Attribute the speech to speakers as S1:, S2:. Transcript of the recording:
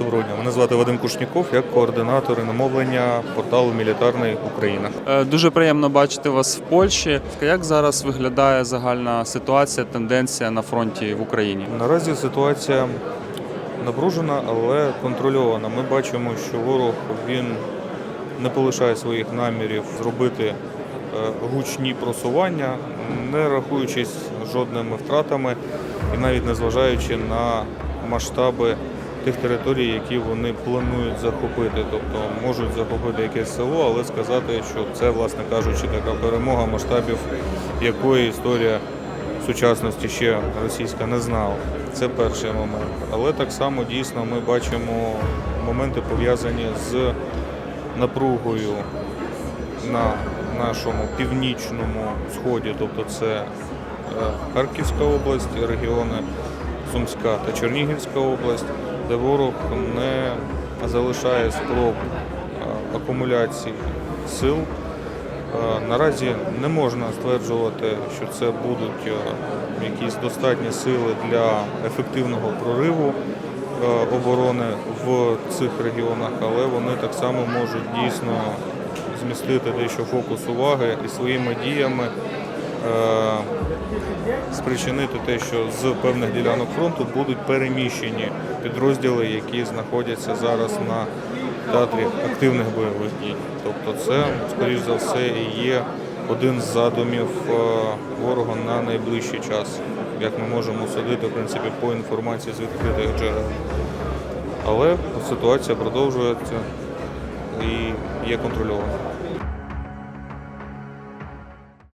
S1: Доброго дня. Мене звати Вадим Кушніков, я координатор іномовлення порталу Мілітарний Україна.
S2: Е, Дуже приємно бачити вас в Польщі. Як зараз виглядає загальна ситуація, тенденція на фронті в Україні?
S1: Наразі ситуація напружена, але контрольована. Ми бачимо, що ворог він не полишає своїх намірів зробити е, гучні просування, не рахуючись жодними втратами і навіть не зважаючи на масштаби тих територій, які вони планують захопити. Тобто можуть захопити якесь село, але сказати, що це, власне кажучи, така перемога масштабів, якої історія сучасності ще російська не знала. Це перший момент. Але так само дійсно ми бачимо моменти пов'язані з напругою на нашому північному сході, тобто це е, Харківська область, регіони Сумська та Чернігівська область, де ворог не залишає спроб акумуляції сил. Наразі не можна стверджувати, що це будуть якісь достатні сили для ефективного прориву оборони в цих регіонах, але вони так само можуть дійсно змістити дещо фокус уваги і своїми діями спричинити те, що з певних ділянок фронту будуть переміщені підрозділи, які знаходяться зараз на театрі активних бойових дій. Тобто це, скоріш за все, і є один з задумів е, ворога на найближчий час, як ми можемо судити, в принципі, по інформації з відкритих джерел. Але ситуація продовжується і є контрольована.